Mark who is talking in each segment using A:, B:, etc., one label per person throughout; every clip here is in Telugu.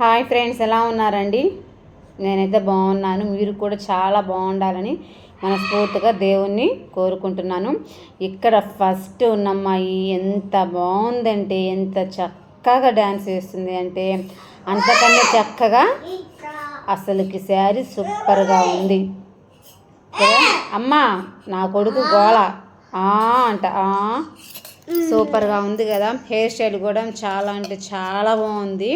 A: హాయ్ ఫ్రెండ్స్ ఎలా ఉన్నారండి? నేనైతే బాగున్నాను. మీరు కూడా చాలా బాగుండాలని మనస్ఫూర్తిగా దేవుణ్ణి కోరుకుంటున్నాను. ఇక్కడ ఫస్ట్ ఉన్న అమ్మాయి ఎంత బాగుందంటే ఎంత చక్కగా డ్యాన్స్ వేస్తుంది అంటే అంతకన్నా చక్కగా అసలుకి శారీ సూపర్గా ఉంది. అమ్మా నా కొడుకు గోళ. అంట సూపర్గా ఉంది కదా? హెయిర్ స్టైల్ కూడా చాలా అంటే చాలా బాగుంది.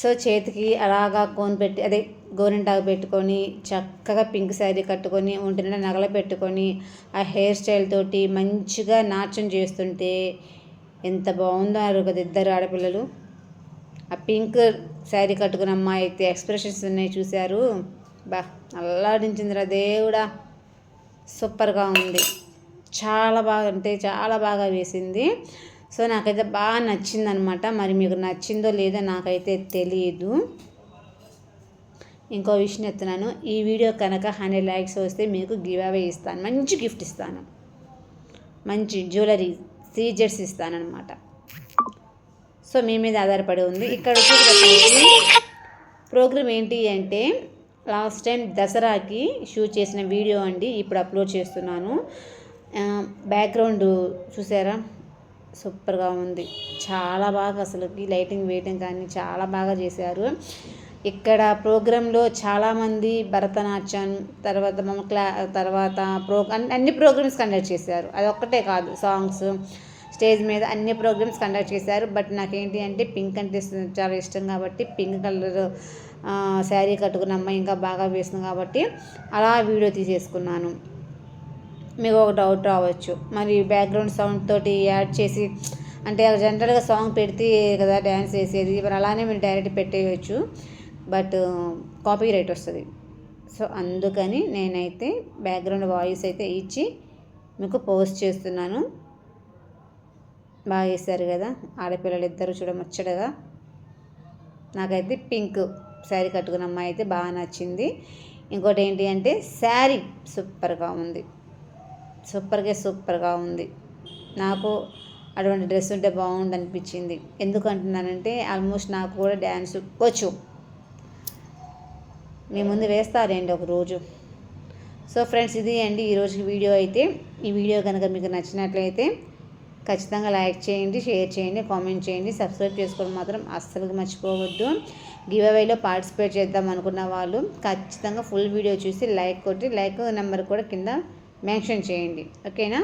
A: సో చేతికి అలాగా కోన్ పెట్టి అదే గోరింటాకు పెట్టుకొని చక్కగా పింక్ శారీ కట్టుకొని ఒంటి నిండా నగల పెట్టుకొని ఆ హెయిర్ స్టైల్ తోటి మంచిగా నాట్యం చేస్తుంటే ఎంత బాగుందో కదా ఇద్దరు ఆడపిల్లలు. ఆ పింక్ శారీ కట్టుకున్న అమ్మాయి అయితే ఎక్స్ప్రెషన్స్ ఉన్నాయి చూశారు. బా అల్లాడించిందిరా దేవుడా. సూపర్గా ఉంది. చాలా బాగా అంటే చాలా బాగా వేసింది. సో నాకైతే బాగా నచ్చింది అనమాట మరి మీకు నచ్చిందో లేదో నాకైతే తెలియదు ఇంకో విషయం చెప్తున్నాను. ఈ వీడియో కనుక హండ్రెడ్ లైక్స్ వస్తే మీకు గివ్ అవే ఇస్తాను. మంచి గిఫ్ట్ ఇస్తాను. మంచి జ్యువెలరీ సీజర్స్ ఇస్తానమాట సో మీ మీద ఆధారపడి ఉంది. ఇక్కడ ప్రోగ్రామ్. ఏంటి అంటే లాస్ట్ టైం దసరాకి షూట్ చేసిన వీడియో అండి. ఇప్పుడు అప్లోడ్ చేస్తున్నాను. బ్యాక్గ్రౌండ్ చూసారా? సూపర్గా ఉంది. చాలా బాగా అసలుకి లైటింగ్ వేయటం కానీ చాలా బాగా చేశారు. ఇక్కడ ప్రోగ్రాంలో చాలామంది భరతనాట్యం తర్వాత మమ్మ క్లా తర్వాత ప్రో అన్ని ప్రోగ్రామ్స్ కండక్ట్ చేశారు. అది ఒక్కటే కాదు సాంగ్స్ స్టేజ్ మీద అన్ని ప్రోగ్రామ్స్ కండక్ట్ చేశారు. బట్ నాకేంటి అంటే పింక్ అంటే చాలా ఇష్టం కాబట్టి పింక్ కలర్ శారీ కట్టుకున్న అమ్మాయి ఇంకా బాగా వేసింది కాబట్టి అలా వీడియో తీసేసుకున్నాను. మీకు ఒక డౌట్ రావచ్చు. మరి బ్యాక్గ్రౌండ్ సౌండ్ తోటి యాడ్ చేసి అంటే జనరల్గా సాంగ్ పెడితే కదా డ్యాన్స్ వేసేది మరి అలానే మీరు డైరెక్ట్ పెట్టేయచ్చు. బట్ కాపీ uh, రైట్ వస్తుంది. సో అందుకని నేనైతే బ్యాక్గ్రౌండ్ వాయిస్ అయితే ఇచ్చి మీకు పోస్ట్ చేస్తున్నాను. బాగా వేశారు కదా. ఆడపిల్లలు ఇద్దరు చూడముచ్చటగా నాకైతే పింక్ శారీ కట్టుకున్న అమ్మాయి అయితే బాగా నచ్చింది. ఇంకోటి ఏంటి అంటే శారీ సూపర్గా ఉంది. సూపర్గా సూపర్గా ఉంది. నాకు అటువంటి డ్రెస్ ఉంటే బాగుండు అనిపించింది ఎందుకు అంటున్నానంటే ఆల్మోస్ట్ నాకు కూడా డ్యాన్స్ వచ్చు. మీ ముందు వేస్తారండి ఒక రోజు సో ఫ్రెండ్స్ ఇది అండి ఈరోజు వీడియో అయితే. ఈ వీడియో కనుక మీకు నచ్చినట్లయితే ఖచ్చితంగా లైక్ చేయండి షేర్ చేయండి కామెంట్ చేయండి. సబ్స్క్రైబ్ చేసుకోవడం మాత్రం అస్సలు మర్చిపోవద్దు. గివ్ అవేలో పార్టిసిపేట్ చేద్దాం అనుకున్న వాళ్ళు ఖచ్చితంగా ఫుల్ వీడియో చూసి లైక్ కొట్టి లైక్ నెంబర్ కూడా కింద మెన్షన్ చేయండి. ఓకేనా?